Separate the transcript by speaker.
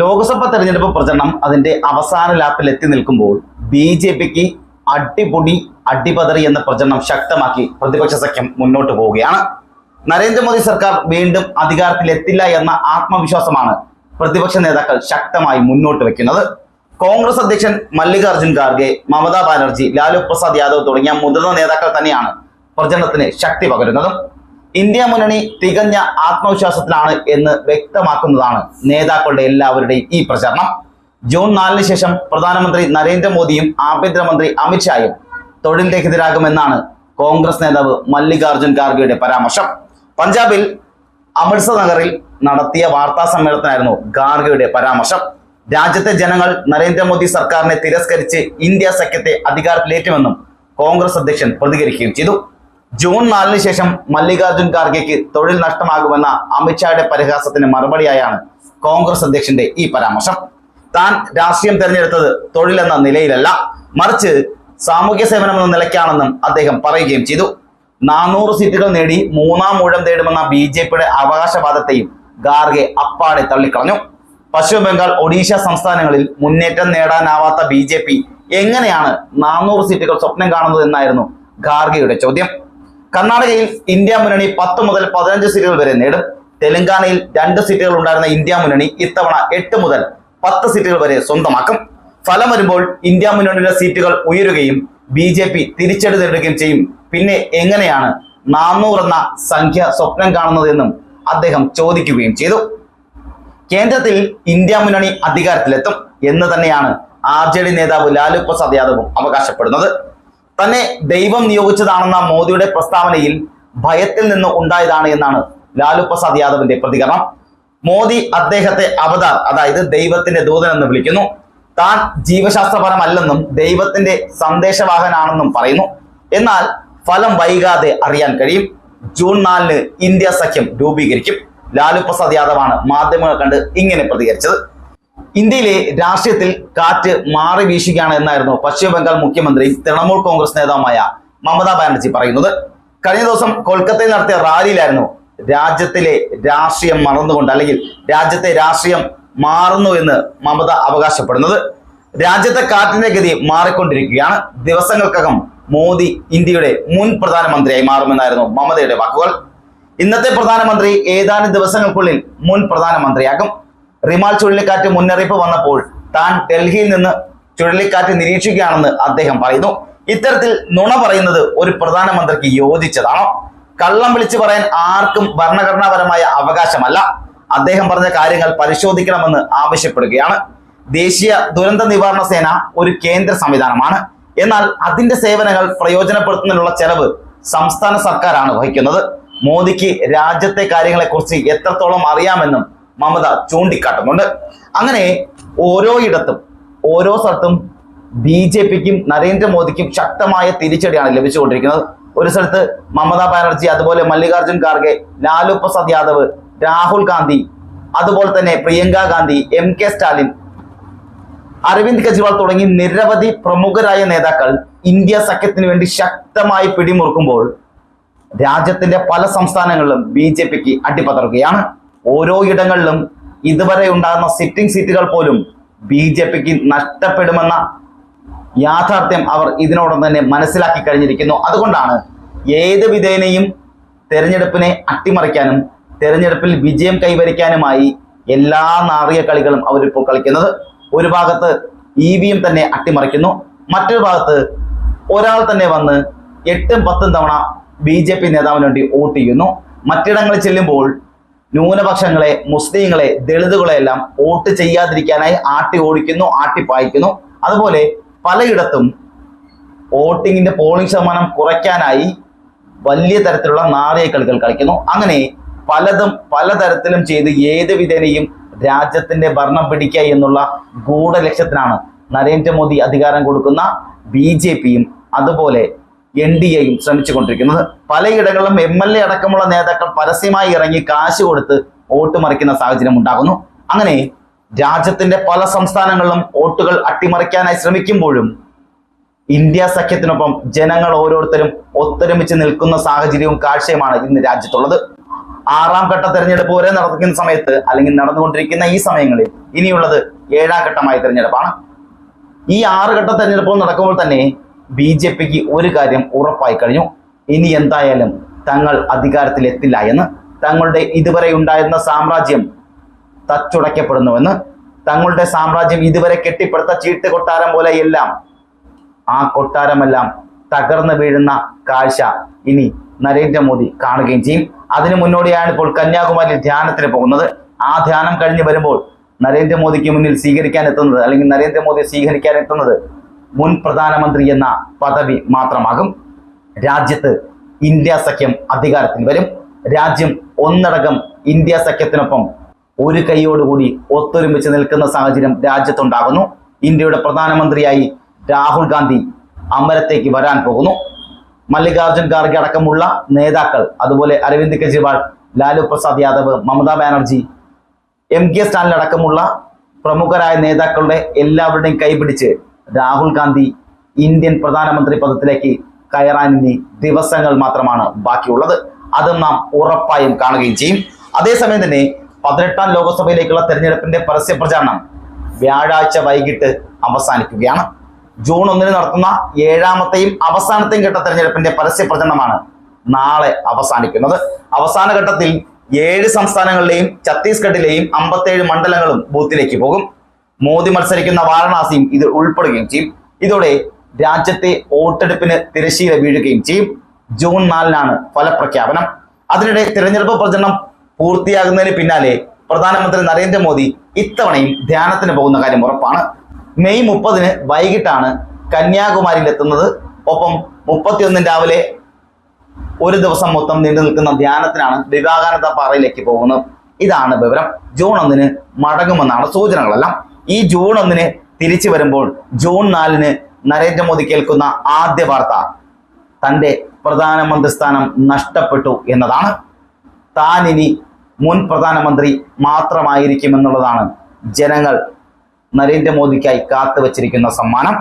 Speaker 1: ലോക്സഭ തെരഞ്ഞെടുപ്പ് പ്രചരണം അതിന്റെ അവസാന ലാപ്പിൽ എത്തി നിൽക്കുമ്പോൾ ബി ജെ പിക്ക് അടിപൊടി അടിപതറി എന്ന പ്രചരണം ശക്തമാക്കി പ്രതിപക്ഷ സഖ്യം മുന്നോട്ട് പോവുകയാണ്. നരേന്ദ്രമോദി സർക്കാർ വീണ്ടും അധികാരത്തിൽ എത്തില്ല എന്ന ആത്മവിശ്വാസമാണ് പ്രതിപക്ഷ നേതാക്കൾ ശക്തമായി മുന്നോട്ട് വെക്കുന്നത്. കോൺഗ്രസ് അധ്യക്ഷൻ മല്ലികാർജുൻ ഖാർഗെ മമതാ ബാനർജി ലാലു പ്രസാദ് യാദവ് തുടങ്ങിയ മുതിർന്ന നേതാക്കൾ തന്നെയാണ് പ്രചരണത്തിന് ശക്തി പകരുന്നതും. ഇന്ത്യ മുന്നണി തികഞ്ഞ ആത്മവിശ്വാസത്തിലാണ് എന്ന് വ്യക്തമാക്കുന്നതാണ് നേതാക്കളുടെ എല്ലാവരുടെയും ഈ പ്രചരണം. ജൂൺ നാലിന് ശേഷം പ്രധാനമന്ത്രി നരേന്ദ്രമോദിയും ആഭ്യന്തരമന്ത്രി അമിത്ഷായും തൊഴിൽ രഹിതരാകുമെന്നാണ് കോൺഗ്രസ് നേതാവ് മല്ലികാർജുൻ ഖാർഗെയുടെ പരാമർശം. പഞ്ചാബിൽ അമൃത്സർ നഗറിൽ നടത്തിയ വാർത്താ സമ്മേളനത്തിനായിരുന്നു ഖാർഗെയുടെ പരാമർശം. രാജ്യത്തെ ജനങ്ങൾ നരേന്ദ്രമോദി സർക്കാരിനെ തിരസ്കരിച്ച് ഇന്ത്യ സഖ്യത്തെ അധികാരത്തിലേറ്റുമെന്നും കോൺഗ്രസ് അധ്യക്ഷൻ പ്രതികരിക്കുകയും ചെയ്തു. ജൂൺ നാലിന് ശേഷം മല്ലികാർജുൻ ഖാർഗെക്ക് തൊഴിൽ നഷ്ടമാകുമെന്ന അമിത്ഷായുടെ പരിഹാസത്തിന് മറുപടിയായാണ് കോൺഗ്രസ് അധ്യക്ഷന്റെ ഈ പരാമർശം. താൻ രാഷ്ട്രീയം തെരഞ്ഞെടുത്തത് തൊഴിലെന്ന നിലയിലല്ല മറിച്ച് സാമൂഹ്യ സേവനം എന്ന നിലയ്ക്കാണെന്നും അദ്ദേഹം പറയുകയും ചെയ്തു. നാനൂറ് സീറ്റുകൾ നേടി മൂന്നാം ഊഴം തേടുമെന്ന ബി ജെ പിയുടെ അവകാശവാദത്തെയും ഖാർഗെ അപ്പാടെ തള്ളിക്കളഞ്ഞു. പശ്ചിമ ബംഗാൾ ഒഡീഷ സംസ്ഥാനങ്ങളിൽ മുന്നേറ്റം നേടാനാവാത്ത ബി എങ്ങനെയാണ് നാനൂറ് സീറ്റുകൾ സ്വപ്നം കാണുന്നത് എന്നായിരുന്നു ഖാർഗെയുടെ ചോദ്യം. കർണാടകയിൽ ഇന്ത്യ മുന്നണി പത്ത് മുതൽ പതിനഞ്ച് സീറ്റുകൾ വരെ നേടും. തെലങ്കാനയിൽ രണ്ട് സീറ്റുകൾ ഉണ്ടായിരുന്ന ഇന്ത്യ മുന്നണി ഇത്തവണ എട്ട് മുതൽ പത്ത് സീറ്റുകൾ വരെ സ്വന്തമാക്കും. ഫലം വരുമ്പോൾ ഇന്ത്യ മുന്നണിയുടെ സീറ്റുകൾ ഉയരുകയും ബി ജെ പി തിരിച്ചടി നേടുകയും ചെയ്യും. പിന്നെ എങ്ങനെയാണ് നാനൂറ് എന്ന സംഖ്യ സ്വപ്നം കാണുന്നതെന്നും അദ്ദേഹം ചോദിക്കുകയും ചെയ്തു. കേന്ദ്രത്തിൽ ഇന്ത്യ മുന്നണി അധികാരത്തിലെത്തും എന്ന് തന്നെയാണ് ആർ ജെ ഡി നേതാവ് ലാലു പ്രസാദ് യാദവും അവകാശപ്പെടുന്നത്. തന്നെ ദൈവം നിയോഗിച്ചതാണെന്ന മോദിയുടെ പ്രസ്താവനയിൽ ഭയത്തിൽ നിന്ന് ഉണ്ടായതാണ് എന്നാണ് ലാലു പ്രസാദ് യാദവിന്റെ പ്രതികരണം. മോദി അദ്ദേഹത്തെ അവതാർ അതായത് ദൈവത്തിന്റെ ദൂതൻ എന്ന് വിളിക്കുന്നു. താൻ ജീവശാസ്ത്രപരമല്ലെന്നും ദൈവത്തിന്റെ സന്ദേശവാഹനാണെന്നും പറയുന്നു. എന്നാൽ ഫലം വൈകാതെ അറിയാൻ കഴിയും. ജൂൺ നാലിന് ഇന്ത്യ സഖ്യം രൂപീകരിക്കും. ലാലു പ്രസാദ് യാദവാണ് മാധ്യമങ്ങൾ കണ്ട് ഇങ്ങനെ പ്രതികരിച്ചത്. ഇന്ത്യയിലെ രാഷ്ട്രീയത്തിൽ കാറ്റ് മാറി വീശുകയാണ് എന്നായിരുന്നു പശ്ചിമ ബംഗാൾ മുഖ്യമന്ത്രി തൃണമൂൽ കോൺഗ്രസ് നേതാവുമായ മമതാ ബാനർജി പറയുന്നത്. കഴിഞ്ഞ ദിവസം കൊൽക്കത്തയിൽ നടത്തിയ റാലിയിലായിരുന്നു രാജ്യത്തിലെ രാഷ്ട്രീയം മറന്നുകൊണ്ട് അല്ലെങ്കിൽ രാജ്യത്തെ രാഷ്ട്രീയം മാറുന്നു എന്ന് മമത അവകാശപ്പെടുന്നത്. രാജ്യത്തെ കാറ്റിന്റെ ഗതി മാറിക്കൊണ്ടിരിക്കുകയാണ്. ദിവസങ്ങൾക്കകം മോദി ഇന്ത്യയുടെ മുൻ പ്രധാനമന്ത്രിയായി മാറുമെന്നായിരുന്നു മമതയുടെ വാക്കുകൾ. ഇന്നത്തെ പ്രധാനമന്ത്രി ഏതാനും ദിവസങ്ങൾക്കുള്ളിൽ മുൻ പ്രധാനമന്ത്രിയാകും. റിമാൽ ചുഴലിക്കാറ്റ് മുന്നറിയിപ്പ് വന്നപ്പോൾ താൻ ഡൽഹിയിൽ നിന്ന് ചുഴലിക്കാറ്റ് നിരീക്ഷിക്കുകയാണെന്ന് അദ്ദേഹം പറയുന്നു. ഇത്തരത്തിൽ നുണ പറയുന്നത് ഒരു പ്രധാനമന്ത്രിക്ക് യോജിച്ചതാണോ? കള്ളം വിളിച്ചു പറയാൻ ആർക്കും ഭരണഘടനാപരമായ അവകാശമല്ല. അദ്ദേഹം പറഞ്ഞ കാര്യങ്ങൾ പരിശോധിക്കണമെന്ന് ആവശ്യപ്പെടുകയാണ്. ദേശീയ ദുരന്ത നിവാരണ സേന ഒരു കേന്ദ്ര സംവിധാനമാണ്. എന്നാൽ അതിന്റെ സേവനങ്ങൾ പ്രയോജനപ്പെടുത്തുന്നതിനുള്ള ചെലവ് സംസ്ഥാന സർക്കാരാണ് വഹിക്കുന്നത്. മോദിക്ക് രാജ്യത്തെ കാര്യങ്ങളെക്കുറിച്ച് എത്രത്തോളം അറിയാമെന്നും മമത ചൂണ്ടിക്കാട്ടുന്നുണ്ട്. അങ്ങനെ ഓരോ ഇടത്തും ഓരോ സ്ഥലത്തും ബി ജെ പിക്കും നരേന്ദ്രമോദിക്കും ശക്തമായ തിരിച്ചടിയാണ് ലഭിച്ചുകൊണ്ടിരിക്കുന്നത്. ഒരു സ്ഥലത്ത് മമതാ ബാനർജി അതുപോലെ മല്ലികാർജുൻ ഖാർഗെ ലാലു പ്രസാദ് യാദവ് രാഹുൽ ഗാന്ധി അതുപോലെ തന്നെ പ്രിയങ്ക ഗാന്ധി എം കെ സ്റ്റാലിൻ അരവിന്ദ് കെജ്രിവാൾ തുടങ്ങി നിരവധി പ്രമുഖരായ നേതാക്കൾ ഇന്ത്യ സഖ്യത്തിന് വേണ്ടി ശക്തമായി പിടിമുറുക്കുമ്പോൾ രാജ്യത്തിന്റെ പല സംസ്ഥാനങ്ങളിലും ബി ജെ പിക്ക് അടിപതറുകയാണ്. ഓരോ ഇടങ്ങളിലും ഇതുവരെ ഉണ്ടാകുന്ന സിറ്റിംഗ് സീറ്റുകൾ പോലും ബി ജെ പിക്ക് നഷ്ടപ്പെടുമെന്ന യാഥാർത്ഥ്യം അവർ ഇതിനോടൊപ്പം തന്നെ മനസ്സിലാക്കി കഴിഞ്ഞിരിക്കുന്നു. അതുകൊണ്ടാണ് ഏത് വിധേനയും തെരഞ്ഞെടുപ്പിനെ അട്ടിമറിക്കാനും തെരഞ്ഞെടുപ്പിൽ വിജയം കൈവരിക്കാനുമായി എല്ലാ നാറിയ കളികളും അവരിപ്പോൾ കളിക്കുന്നത്. ഒരു ഭാഗത്ത് ഇ വി എം തന്നെ അട്ടിമറിക്കുന്നു. മറ്റൊരു ഭാഗത്ത് ഒരാൾ തന്നെ വന്ന് എട്ടും പത്തും തവണ ബി ജെ പി നേതാവിന് വേണ്ടി വോട്ട് ചെയ്യുന്നു. മറ്റിടങ്ങളിൽ ചെല്ലുമ്പോൾ ന്യൂനപക്ഷങ്ങളെ മുസ്ലിങ്ങളെ ദളിതുകളെ എല്ലാം വോട്ട് ചെയ്യാതിരിക്കാനായി ആട്ടി ഓടിക്കുന്നു ആട്ടിപ്പായിക്കുന്നു അതുപോലെ പലയിടത്തും വോട്ടിങ്ങിന്റെ പോളിംഗ് ശതമാനം കുറയ്ക്കാനായി വലിയ തരത്തിലുള്ള നാറിയ കളികൾ കളിക്കുന്നു. അങ്ങനെ പലതും പലതരത്തിലും ചെയ്ത് ഏത് വിധേനയും രാജ്യത്തിന്റെ ഭരണം പിടിക്കുക എന്നുള്ള ഗൂഢലക്ഷ്യത്തിനാണ് നരേന്ദ്രമോദി അധികാരം കൊടുക്കുന്ന ബി ജെ പിയും അതുപോലെ എൻ ഡി എയും ശ്രമിച്ചുകൊണ്ടിരിക്കുന്നത് പലയിടങ്ങളിലും എം എൽ എ അടക്കമുള്ള നേതാക്കൾ പരസ്യമായി ഇറങ്ങി കാശ് കൊടുത്ത് വോട്ട് മറിക്കുന്ന സാഹചര്യം ഉണ്ടാകുന്നു. അങ്ങനെ രാജ്യത്തിന്റെ പല സംസ്ഥാനങ്ങളിലും വോട്ടുകൾ അട്ടിമറിക്കാനായി ശ്രമിക്കുമ്പോഴും ഇന്ത്യ സഖ്യത്തിനൊപ്പം ജനങ്ങൾ ഓരോരുത്തരും ഒത്തൊരുമിച്ച് നിൽക്കുന്ന സാഹചര്യവും കാഴ്ചയുമാണ് ഇന്ന് രാജ്യത്തുള്ളത്. ആറാം ഘട്ട തെരഞ്ഞെടുപ്പ് വരെ നടക്കുന്ന സമയത്ത് അല്ലെങ്കിൽ നടന്നുകൊണ്ടിരിക്കുന്ന ഈ സമയങ്ങളിൽ ഇനിയുള്ളത് ഏഴാം ഘട്ടമായ തെരഞ്ഞെടുപ്പാണ്. ഈ ആറ് ഘട്ട തെരഞ്ഞെടുപ്പുകൾ നടക്കുമ്പോൾ തന്നെ ബി ജെ പിക്ക് ഒരു കാര്യം ഉറപ്പായി കഴിഞ്ഞു. ഇനി എന്തായാലും തങ്ങൾ അധികാരത്തിൽ എത്തില്ല എന്ന് തങ്ങളുടെ ഇതുവരെ ഉണ്ടായിരുന്ന സാമ്രാജ്യം തച്ചുടയ്ക്കപ്പെടുന്നുവെന്ന് തങ്ങളുടെ സാമ്രാജ്യം ഇതുവരെ കെട്ടിപ്പടുത്ത ചീട്ട് കൊട്ടാരം പോലെ എല്ലാം ആ കൊട്ടാരമെല്ലാം തകർന്നു വീഴുന്ന കാഴ്ച ഇനി നരേന്ദ്രമോദി കാണുകയും ചെയ്യും. അതിനു മുന്നോടിയാണ് ഇപ്പോൾ കന്യാകുമാരി ധ്യാനത്തിന് പോകുന്നത്. ആ ധ്യാനം കഴിഞ്ഞ് വരുമ്പോൾ നരേന്ദ്രമോദിക്ക് മുന്നിൽ സ്വീകരിക്കാൻ എത്തുന്നത് അല്ലെങ്കിൽ നരേന്ദ്രമോദി സ്വീകരിക്കാൻ എത്തുന്നത് മുൻ പ്രധാനമന്ത്രി എന്ന പദവി മാത്രമാകും. രാജ്യത്ത് ഇന്ത്യ സഖ്യം അധികാരത്തിൽ വരും. രാജ്യം ഒന്നടങ്കം ഇന്ത്യ സഖ്യത്തിനൊപ്പം ഒരു കൈയോടുകൂടി ഒത്തൊരുമിച്ച് നിൽക്കുന്ന സാഹചര്യം രാജ്യത്തുണ്ടാകുന്നു. ഇന്ത്യയുടെ പ്രധാനമന്ത്രിയായി രാഹുൽ ഗാന്ധി അമരത്തേക്ക് വരാൻ പോകുന്നു. മല്ലികാർജുൻ ഖാർഗെ അടക്കമുള്ള നേതാക്കൾ അതുപോലെ അരവിന്ദ് കെജ്രിവാൾ ലാലു പ്രസാദ് യാദവ് മമതാ ബാനർജി എം കെ സ്റ്റാലിൻ അടക്കമുള്ള പ്രമുഖരായ നേതാക്കളുടെ എല്ലാവരുടെയും കൈപിടിച്ച് രാഹുൽ ഗാന്ധി ഇന്ത്യൻ പ്രധാനമന്ത്രി പദത്തിലേക്ക് കയറാൻ ഇനി ദിവസങ്ങൾ മാത്രമാണ് ബാക്കിയുള്ളത്. അതും നാം ഉറപ്പായും കാണുകയും ചെയ്യും. അതേസമയം തന്നെ പതിനെട്ടാം ലോക്സഭയിലേക്കുള്ള തെരഞ്ഞെടുപ്പിന്റെ പരസ്യ പ്രചാരണം വ്യാഴാഴ്ച വൈകിട്ട് അവസാനിക്കുകയാണ്. ജൂൺ ഒന്നിന് നടത്തുന്ന ഏഴാമത്തെയും അവസാനത്തെയും ഘട്ട തെരഞ്ഞെടുപ്പിന്റെ പരസ്യ പ്രചരണമാണ് നാളെ അവസാനിക്കുന്നത്. അവസാന ഘട്ടത്തിൽ ഏഴ് സംസ്ഥാനങ്ങളിലെയും ഛത്തീസ്ഗഡിലെയും അമ്പത്തേഴ് മണ്ഡലങ്ങളും ബൂത്തിലേക്ക് പോകും. മോദി മത്സരിക്കുന്ന വാരണാസിയും ഇത് ഉൾപ്പെടുകയും ചെയ്യും. ഇതോടെ രാജ്യത്തെ വോട്ടെടുപ്പിന് തിരശീല വീഴുകയും ചെയ്യും. ജൂൺ നാലിനാണ് ഫലപ്രഖ്യാപനം. അതിനിടെ തിരഞ്ഞെടുപ്പ് പ്രചരണം പൂർത്തിയാകുന്നതിന് പിന്നാലെ പ്രധാനമന്ത്രി നരേന്ദ്രമോദി ഇത്തവണയും ധ്യാനത്തിന് പോകുന്ന കാര്യം ഉറപ്പാണ്. മെയ് മുപ്പതിന് വൈകിട്ടാണ് കന്യാകുമാരിയിൽ എത്തുന്നത് ഒപ്പം മുപ്പത്തിയൊന്നിന് രാവിലെ ഒരു ദിവസം മൊത്തം നീണ്ടു നിൽക്കുന്ന ധ്യാനത്തിനാണ് വിവേകാനന്ദ പാറയിലേക്ക് പോകുന്നത്. ഇതാണ് വിവരം. ജൂൺ ഒന്നിന് മടങ്ങുമെന്നാണ് സൂചനകളെല്ലാം. ഈ ജൂൺ ഒന്നിന് തിരിച്ചു വരുമ്പോൾ ജൂൺ നാലിന് നരേന്ദ്രമോദി കേൾക്കുന്ന ആദ്യ വാർത്ത തന്റെ പ്രധാനമന്ത്രി സ്ഥാനം നഷ്ടപ്പെട്ടു എന്നതാണ്. താൻ ഇനി മുൻ പ്രധാനമന്ത്രി മാത്രമായിരിക്കുമെന്നുള്ളതാണ് ജനങ്ങൾ നരേന്ദ്രമോദിക്കായി കാത്തുവച്ചിരിക്കുന്ന സമ്മാനം.